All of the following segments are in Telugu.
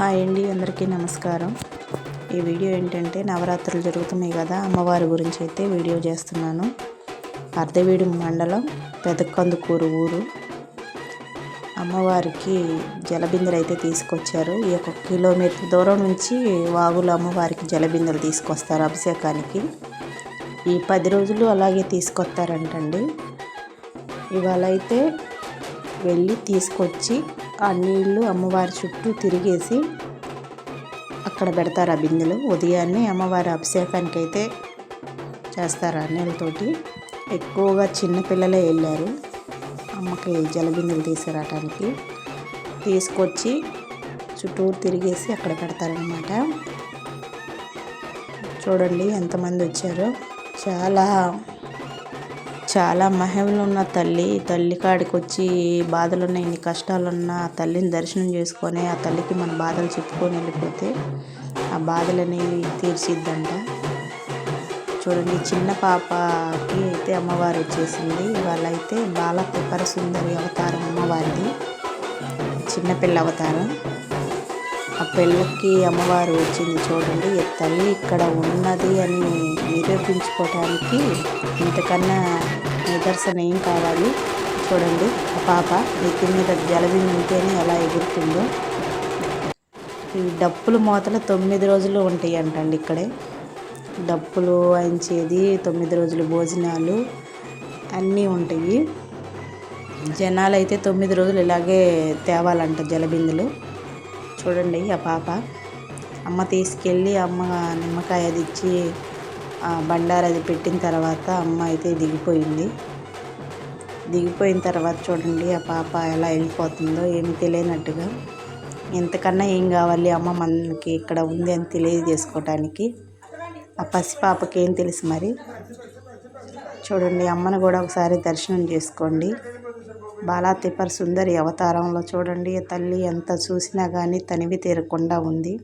హాయ్ అండి అందరికీ నమస్కారం. ఈ వీడియో ఏంటంటే నవరాత్రులు జరుగుతున్నాయి కదా అమ్మవారి గురించి అయితే వీడియో చేస్తున్నాను. అర్ధవీడి మండలం పెదకందుకూరు ఊరు. అమ్మవారికి జలబిందెలు అయితే తీసుకొచ్చారు. ఈ యొక్క కిలోమీటర్ దూరం నుంచి వాగులు అమ్మవారికి జలబిందెలు తీసుకొస్తారు అభిషేకానికి. ఈ పది రోజులు అలాగే తీసుకొస్తారంటండి. ఇవాళ అయితే వెళ్ళి తీసుకొచ్చి ఆ నీళ్ళు అమ్మవారి చుట్టూ తిరిగేసి అక్కడ పెడతారు ఆ బిందెలు. ఉదయాన్నే అమ్మవారి అభిషేకానికి అయితే చేస్తారు ఆ నీళ్ళతోటి ఎక్కువగా చిన్నపిల్లలే వెళ్ళారు. అమ్మకి జలబిందెలు తీసుకురావటానికి తీసుకొచ్చి చుట్టూరు తిరిగేసి అక్కడ పెడతారనమాట చూడండి ఎంతమంది వచ్చారో. చాలా చాలా మహిమలు ఉన్న తల్లి తల్లి కాడికి వచ్చి బాధలున్న ఇన్ని కష్టాలున్న ఆ తల్లిని దర్శనం చేసుకొని ఆ తల్లికి మన బాధలు చెప్పుకొని వెళ్ళిపోతే ఆ బాధలని తీర్చిద్దంట. చూడండి చిన్న పాపకి అయితే అమ్మవారు వచ్చేసింది. వాళ్ళైతే బాల త్రిపర సుందరి అవతారం అమ్మవారిది. చిన్నపిల్ల అవతారం. ఆ పిల్లకి అమ్మవారు వచ్చింది చూడండి. తల్లి ఇక్కడ ఉన్నది అని నిరూపించుకోవటానికి ఇంతకన్నా నిదర్శనం ఏం కావాలి. చూడండి ఆ పాప నెత్తి మీద జలబింది ఉంటేనే ఎలా ఎగురుతుందో. ఈ డప్పులు మూతలు తొమ్మిది రోజులు ఉంటాయి అంటండి ఇక్కడే. డప్పులు వాయించేది తొమ్మిది రోజులు భోజనాలు అన్నీ ఉంటాయి. జనాలు అయితే తొమ్మిది రోజులు ఇలాగే తేవాలంట జలబిందులు. చూడండి ఆ పాప. అమ్మ తీసుకెళ్ళి అమ్మ నిమ్మకాయ తెచ్చి బండారు అది పెట్టిన తర్వాత అమ్మ అయితే దిగిపోయింది. దిగిపోయిన తర్వాత చూడండి ఆ పాప ఎలా వెళ్ళిపోతుందో ఏమి తెలియనట్టుగా. ఎంతకన్నా ఏం కావాలి అమ్మ మనకి ఇక్కడ ఉంది అని తెలియజేసుకోవటానికి ఆ పసి పాపకి ఏం తెలుసు మరి? చూడండి అమ్మను కూడా ఒకసారి దర్శనం చేసుకోండి. బాలా తిప్పర్ సుందరి అవతారంలో చూడండి తల్లి ఎంత చూసినా కానీ తనివి తీరకుండా ఉంది.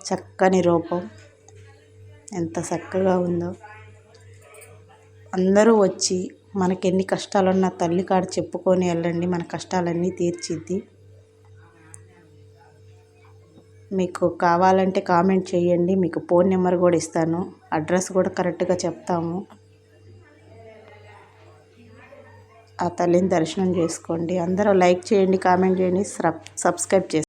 చక్కని రూపం. ఎంత చక్కగా ఉందో. అందరూ వచ్చి మనకి ఎన్ని కష్టాలున్నా తల్లి కాడ చెప్పుకొని వెళ్ళండి మన కష్టాలన్నీ తీర్చిద్ది. మీకు కావాలంటే కామెంట్ చేయండి మీకు ఫోన్ నెంబర్ కూడా ఇస్తాను అడ్రస్ కూడా కరెక్ట్గా చెప్తాము. ఆ తల్లిని దర్శనం చేసుకోండి. అందరూ లైక్ చేయండి కామెంట్ చేయండి సబ్స్క్రైబ్ చేసుకోండి